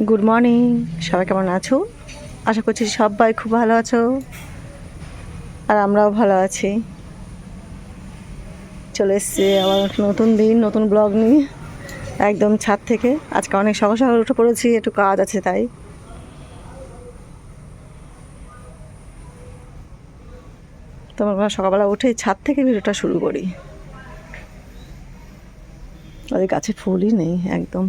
Good morning সবাই কেমন আছো? আশা করছি সবাই খুব ভালো আছো। আর আমরাও ভালো আছি। চলে এসছি আবার নতুন দিন, নতুন ব্লগ নিয়ে। একদম ছাদ থেকে। আজকে অনেক সকাল সকাল উঠে পড়েছি, একটু কাজ আছে তাই। তোমার সকালবেলা উঠে ছাদ থেকে ভিডিওটা শুরু করি। ওদের গাছে ফুলই নেই, একদম।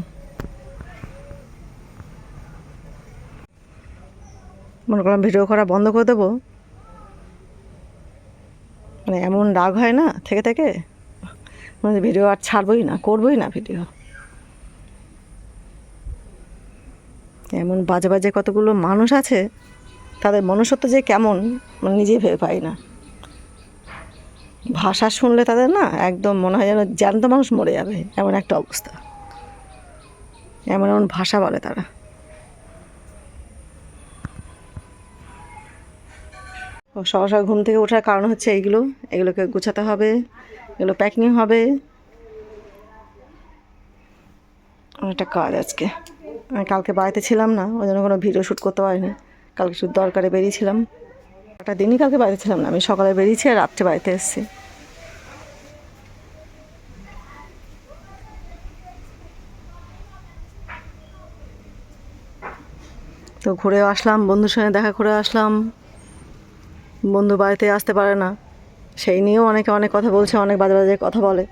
মনে করলাম ভিডিও করা বন্ধ করে দেবো। মানে এমন রাগ হয় না, থেকে থেকে। মানে ভিডিও আর ছাড়বই না, করবই না ভিডিও এমন বাজে বাজে কতগুলো মানুষ আছে, তাদের মনুষ্যত্ব যে কেমন মানে নিজেই ভেবে পাই না। ভাষা শুনলে তাদের না একদম মনে হয় যেন জ্যান্ত মানুষ মরে যাবে, এমন একটা অবস্থা। এমন এমন ভাষা বলে তারা। সকাল সকাল ঘুম থেকে ওঠার কারণ হচ্ছে এইগুলো। এগুলোকে গুছাতে হবে, এগুলো প্যাকিং হবে। অনেকটা কাজ আজকে। আমি কালকে বাড়িতে ছিলাম না, ওই জন্য কোনো ভিডিও শ্যুট করতে পারিনি। কালকে শুধু দরকারে বেরিয়েছিলাম। একটা দিনই কালকে বাড়িতে ছিলাম না, আমি সকালে বেরিয়েছি আর রাত্রে বাড়িতে এসেছি। তো ঘুরে আসলাম, বন্ধুর সঙ্গে দেখা করে আসলাম। বন্ধু বাড়িতে আসতে পারে না। সেই নিয়েও অনেকে অনেক কথা বলছে, অনেক বাজে বাজে কথা বলে।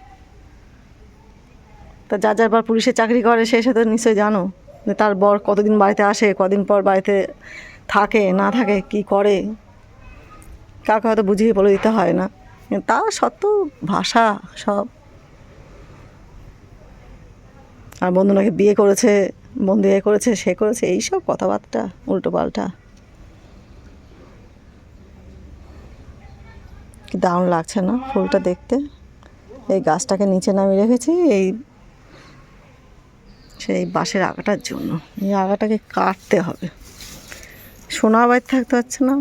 তা যার যার বার পুলিশে চাকরি করে, সে সাথে নিশ্চয়ই জানো যে তার বর কতদিন বাড়িতে আসে, কদিন পর বাড়িতে থাকে, না থাকে, কি করে? কাউকে হয়তো বুঝিয়ে বলে দিতে হয় না। তা সত্ত্বেও ভাষা সব। আর বন্ধু নাকি বিয়ে করেছে, বন্ধু এ করেছে, সে করেছে, এইসব কথাবার্তা উল্টো পাল্টা কি দারুণ লাগছে না ফুলটা দেখতে? এই গাছটাকে নিচে নামিয়ে রেখেছি, এই সেই বাঁশের আগাটার জন্য। এই আগাটাকে কাটতে হবে। সোনা বাইর থাকতে পারছে না।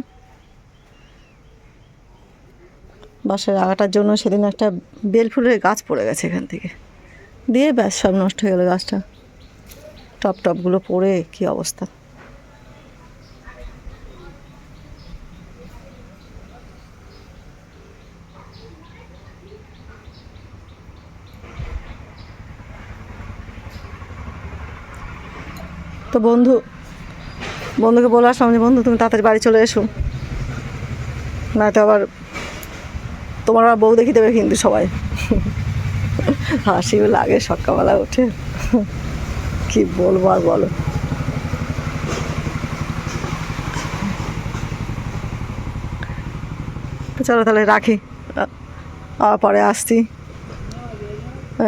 বাঁশের আগাটার জন্য সেদিন একটা বেল ফুলের গাছ পড়ে গেছে এখান থেকে। দিয়ে ব্যাস সব নষ্ট হয়ে গেলো গাছটা। টপ টপগুলো পড়ে কী অবস্থা? তো বন্ধু, বন্ধুকে বলে আসলাম যে, বন্ধু, তুমি তাড়াতাড়ি বাড়ি চলে এসো। নয়তো আবার তোমার আবার বউ দেখি দেবে কিন্তু সবাই। হাসিও লাগে সকালবেলা উঠে। কি বলব আর বলো। চলো তাহলে রাখি। আবার পরে আসছি।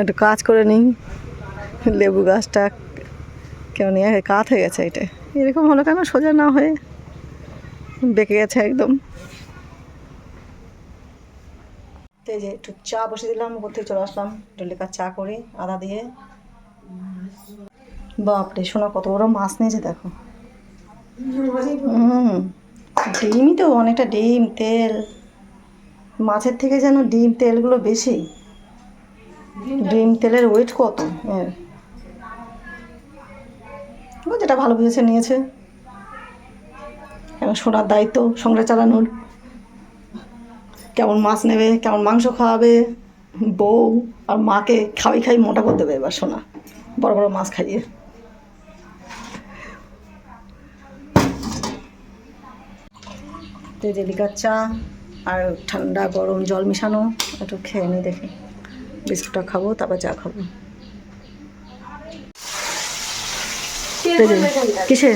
একটু কাজ করে নিই। লেবু গাছটা ইয়ে হয়ে কাত হয়ে গেছে এটা এরকম হলো কেন? সোজা না হয়ে বেঁকে গেছে একদম। যে একটু চা বসে দিলাম, উপর থেকে চলে আসলাম। একটু লেকার চা করি, আদা দিয়ে। বাপরে শোনা কত বড় মাছ নিয়েছে, দেখো। হুম, ডিমই তো অনেকটা ডিম, তেল। মাছের থেকে যেন ডিম তেলগুলো বেশি। ডিম তেলের ওয়েট কত? এর। যেটা ভালো বুঝেছে নিয়েছে। এখন সোনার দায়িত্ব সংসার চালানোর। কেমন মাছ নেবে, কেমন মাংস খাওয়াবে, বউ আর মাকে খাওয়াই খাই মোটা করে দেবে এবার সোনা, বড় বড় মাছ খাইয়ে। তো যে লিকার চা আর ঠান্ডা গরম জল মিশানো, একটু খেয়ে নিই দেখি। বিস্কুটটা খাব, তারপর চা খাব। তো যে, কিসে।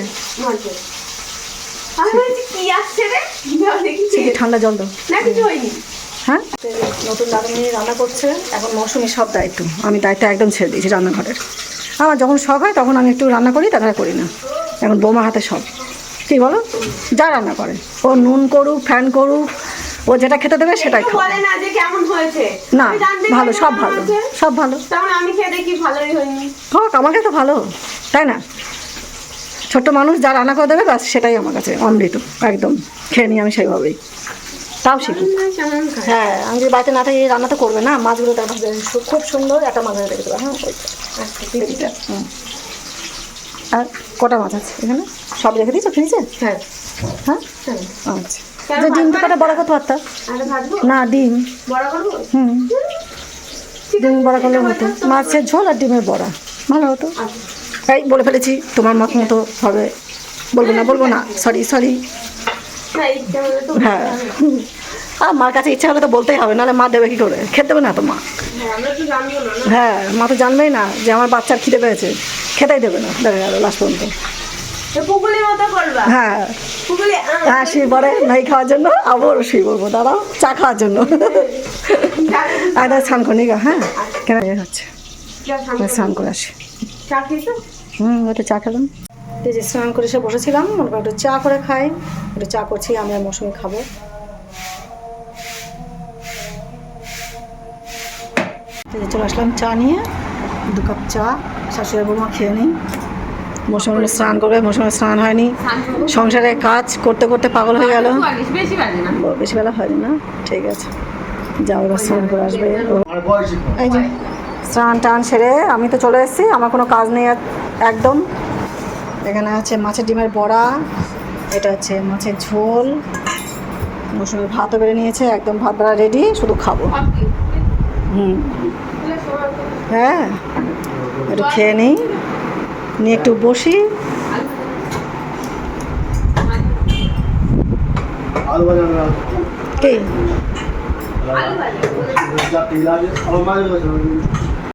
ঠান্ডা জল দাও। হ্যাঁ? নতুন রাঁধুনি রান্না করছে। এখন মৌসুমি সব দায়িত্ব। আমি দায়িত্ব একদম ছেড়ে দিয়েছি রান্নাঘরের। আমার যখন শখ হয় তখন আমি একটু রান্না করি তাছাড়া করি না। এখন বৌমার হাতে সব কি বলো? যা রান্না করে। ও নুন করুক ফ্যান করুক ও যেটা খেতে দেবে সেটাই বলে না যে কেমন হয়েছে। না ভালো সব ভালো সব ভালো। তখন আমি খেয়ে দেখি ভালোই হয়নি। হোক আমাকে তো ভালো। তাই না? ছোট্ট মানুষ যা রান্না করে দেবে ব্যাস সেটাই আমার কাছে অমৃত একদম। খেয়ে নিই আমি সেইভাবেই। তাও শিখি। হ্যাঁ আমি যদি বাড়িতে না থাকি রান্না তো করবে না মাছগুলো তার খুব সুন্দর একটা মাছ রেখে দেবে হ্যাঁ? ওইটা আচ্ছা, হুম। আর কটা মাছ আছে এখানে? সব রেখে দিয়েছ ফ্রিজে হ্যাঁ। হ্যাঁ? হ্যাঁ। আচ্ছা। যে ডিম তো কটা বড় করতে পারতাম না ডিম। হুম। ডিম বড়া করলে হতো। মাছের ঝোল আর ডিমের বড়া। ভালো হতো। আচ্ছা। এই বলে ফেলেছি তোমার মত মতো হবে। বলব না বলব না সরি সরি তো হ্যাঁ। আর মার কাছে ইচ্ছা হলে তো বলতেই হবে নাহলে মা দেবে কি করে? খেতে দেবে না তো মা? হ্যাঁ হ্যাঁ মা তো জানবেই না যে আমার বাচ্চার খিদে পেয়েছে। খেতেই দেবে না দেখা গেল লাস্ট পর্যন্ত। হ্যাঁ। হ্যাঁ শুয়ে পরে নাই খাওয়ার জন্য আবার শুয়ে পড়ব দাঁড়াও চা খাওয়ার জন্য। আর স্নান করে নিগা হ্যাঁ। কেন? হচ্ছে। স্নান করে আসি। হুম একটু চা খেলাম। এই যে স্নান করে এসে বসেছিলাম মনে করো একটু চা করে খাই একটু চা করছি আমি আর মৌসুমি খাব। এই চলে আসলাম চা নিয়ে দু কাপ চা শাশুড়ি বৌমা খেয়ে নিই। মৌসুমি স্নান করবে মৌসুমি স্নান হয়নি। সংসারে কাজ করতে করতে পাগল হয়ে গেল। বেশি বাজে না। ব- বেশি বেলা হয়নি না? ঠিক আছে। যাও এবার স্নান করে আসবে। এই যে স্নান টান সেরে আমি তো চলে এসেছি আমার কোনো কাজ নেই আর- একদম। এখানে আছে মাছের ডিমের বড়া, এটা হচ্ছে মাছের ঝোল। মৌসুমি ভাতও বেড়ে নিয়েছে, একদম ভাত বেড়া রেডি শুধু খাব। হুম। হ্যাঁ একটু খেয়ে নিই। নিয়ে একটু বসি। কি?